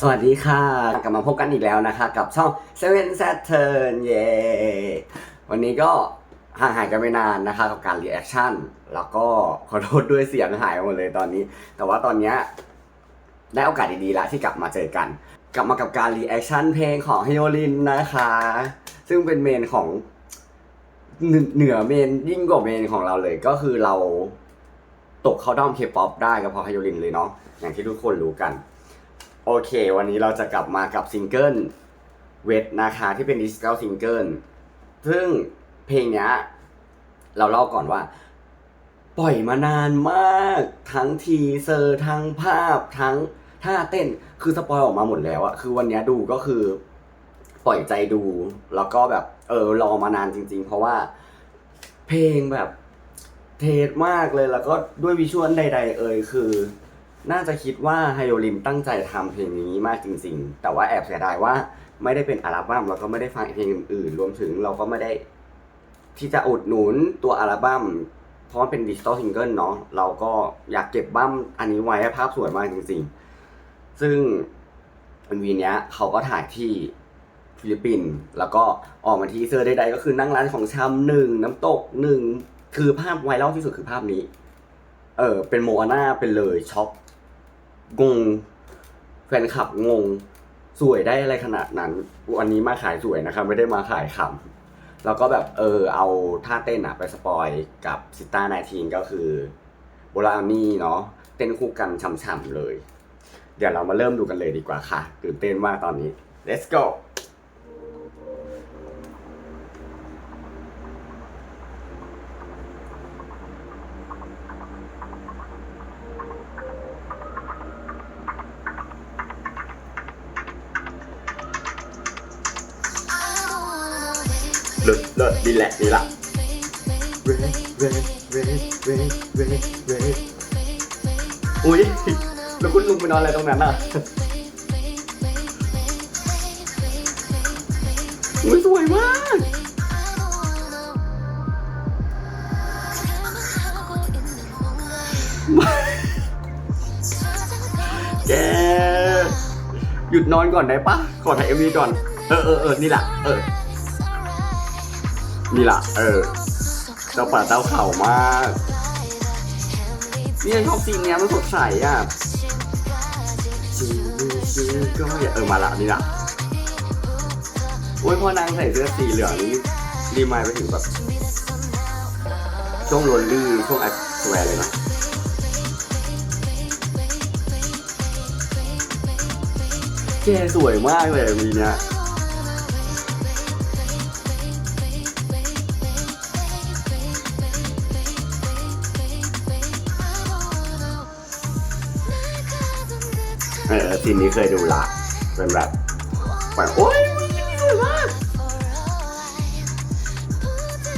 สวัสดีค่ะ กลับมาพบกันอีกแล้วนะคะ กับช่อง Seven Saturn เย้วันนี้ก็ห่างหายกันไปนานนะคะ กับการรีแอคชั่น แล้วก็ขอโทษด้วยเสียงหายหมดเลยตอนนี้ แต่ว่าตอนนี้ได้โอกาสดีๆแล้วที่กลับมาเจอกัน กลับมากับการรีแอคชั่นเพลงของฮโอลินนะคะ ซึ่งเป็นเมนของเหนือเมนยิ่งกว่าเมนของเราเลยก็คือเราตกเข้าด้อมเคป๊อปได้ก็เพราะฮโอลินเลยเนาะอย่างที่ทุกคนรู้กัน โอเค วันนี้เราจะกลับมากับซิงเกิลเวทนะคะที่เป็นดิจิ t a ลซิงเกิลซึ่งเพลงเนี้ยเราเล่าก่อนว่า ปล่อยมานานมาก ทั้งทีเซอร์ทั้งภาพทั้งท่าเต้นคือสปอยออกมาหมดแล้วอะคือวันเนี้ยดูก็คือปล่อยใจดู แล้วก็แบบ เออรอมานานจริง ๆ เพราะว่า เพลงแบบเทสมากเลยแล้วก็ด้วยวิชวลใด ๆ เอ่ยคือ น่าจะคิดว่าไฮโอลินตั้งใจทำเพลงนี้มากจริงๆ แต่ว่าแอบเสียดายว่าไม่ได้เป็นอัลบั้มแล้วก็ไม่ได้ฟังเพลงอื่นๆ รวมถึงเราก็ไม่ได้ที่จะอุดหนุนตัวอัลบั้มเพราะมันเป็นดิจิตอลซิงเกิลเนาะเราก็อยากเก็บบั้มอันนี้ไว้ให้ภาพสวยมากจริงๆ ซึ่งอ็วีเนี้ยเขาก็ถ่ายที่ฟิลิปปินส์แล้วก็ออกมาที่เซอร์ใดๆก็คือนั่งร้านของชำหนึ่งน้ำตกหนึ่งคือภาพไวรัลที่สุดคือภาพนี้ เออเป็นโมอาน่าเป็นเลยช็อก งง แฟนคลับงง สวยได้อะไรขนาดนั้น วันนี้มาขายสวยนะครับไม่ได้มาขายขำแล้วก็แบบเออเอาท่าเต้นอะไปสปอยกับซิต้าไนทีนก็คือโบรานี่เนาะเต้นคู่กันช่ำๆเลย เดี๋ยวเรามาเริ่มดูกันเลยดีกว่าค่ะ ตื่นเต้นมากตอนนี้ let's go เลิศเลิศดีแหละดีละอุ้ยแล้วคุณลุงไปนอนอะไรตรงนั้นอะอุ้ยสวยมากแกหยุดนอนก่อนได้ปะขอถ่ายเอ็มวีก่อน เออเออเออนี่แหละเออ นี่แหละเออ เจ้าป่าเจ้าเข่ามากนี่ชอบซีนเนี้ยมันสดใสอะจีจีก็อย่าเออมาละนี่ละโอ้ยพอนางใส่เสื้อสีเหลืองนี่รีมายไปถึงแบบช่วงโรลลี่ช่วงแอคสแวร์เลยนะแกสวยมากเลยมีเนี้ย เออซีนนี้เคยดูละเป็นแบบแบบโอ๊ยสวยมาก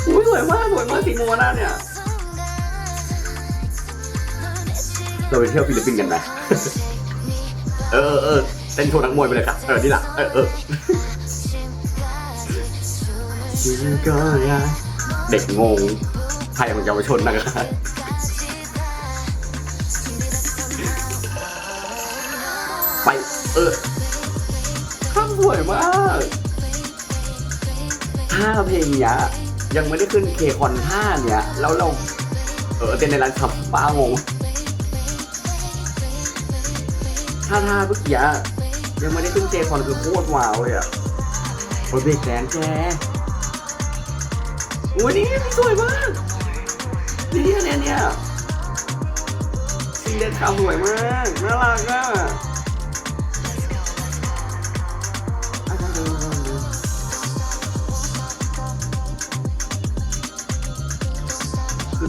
อุ้ยสวยมากสวยมากซีโมนาเนี่ยเราไปเที่ยวฟิลิปปินส์กันไหมเออเออเต้นโชว์นักมวยไปเลยค่ะเออนี่แหละเออเออเด็กงงใครมันเยาวชนนะครับ ไป เออข้างสวยมากท่าเพลงเนี้ยยังไม่ได้ขึ้นเคคอนท่าเนี้ยแล้วเรา เออเต้นในร้านขับป้างงท่าท่าเมื่อกี้ยังไม่ได้ขึ้นเคคอนคือโคตรว้าวเลยอะโอ้ยเบรกแดนแกโอ้ยนี่สวยมากนี่เนี่ยเนี่ยซีเดนขาวสวยมากน่ารักอะ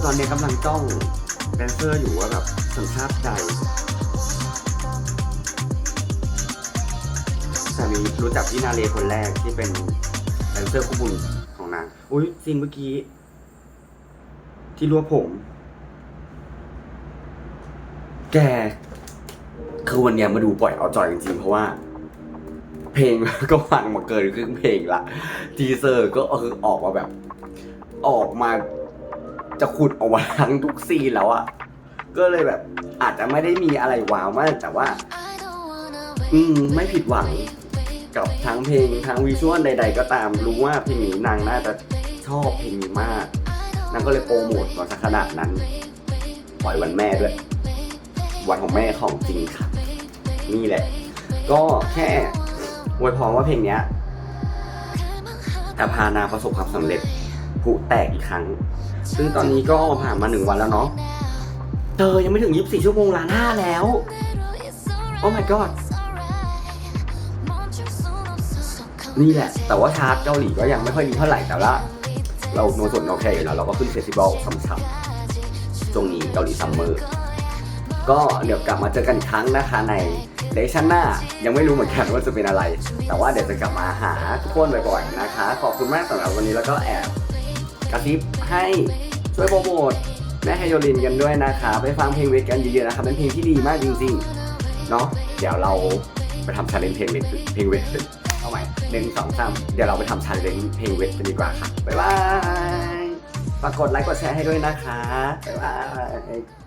ตอนนี้กำลังจ้องแดนเซอร์อยู่ว่าแบบสัญชาติใจแต่มีรู้จักพี่นาเลคนแรกที่เป็นแดนเซอร์คู่บุญของนาง อุ้ยซีนเมื่อกี้ ที่รวบผม แก คือวันเนี้ยมาดูปล่อยเอาจอยจริงๆ เพราะว่า เพลงก็ฟังมาเกินครึ่งเพลงละ ทีเซอร์ก็คือออกมาแบบ ออกมา จะขุดออกมาทั้งทุกซีนแล้วอะก็เลยแบบอาจจะไม่ได้มีอะไรว้าวมาก แต่ว่า อืม ไม่ผิดหวัง กับทั้งเพลงทั้งวิชวลใด ๆ ก็ตามรู้ว่าเพลงนี้นางน่าจะชอบเพลงนี้มากนางก็เลยโปรโมทมาสักขนาดนั้น ปล่อยวันแม่ด้วย วันของแม่ของจริงค่ะนี่แหละ ก็แค่อวยพรว่าเพลงเนี้ยจะพานางประสบความสำเร็จผุแตกอีกครั้ง ซึ่งตอนนี้ก็ผ่านมาหนึ่งวันแล้วเนาะเธอยังไม่ถึง 24 ชั่วโมงล้านห้าแล้ว โอ้ my god นี่แหละ แต่ว่าชาร์ตเกาหลีก็ยังไม่ค่อยดีเท่าไหร่ แต่ว่าเราโนส่วนโอเคอยู่แล้ว เราก็ขึ้นเฟสติวัลซ้ำๆช่วงนี้เกาหลีซัมเมอร์ ก็เดี๋ยวกลับมาเจอกันอีกครั้งนะคะในเลชั่นหน้า ยังไม่รู้เหมือนกันว่าจะเป็นอะไร แต่ว่าเดี๋ยวจะกลับมาหาทุกคนบ่อยๆนะคะ ขอบคุณมากสำหรับวันนี้แล้วก็แอบก ระซิบให้ช่วยโปรโมทแม่ไฮโดรินกันด้วยนะคะไปฟังเพลงเวทกันเยอะๆนะครับเป็นเพลงที่ดีมากจริงๆเนาะเดี๋ยวเราไปทำชาเลนจ์เพลงเวทเพลงเวทเอาใหม่หนึ่งสองสามเดี๋ยวเราไปทำชาเลนจ์เพลงเวทกันดีกว่าค่ะบ๊ายบายฝากกดไลค์กดแชร์ให้ด้วยนะคะบ๊ายบาย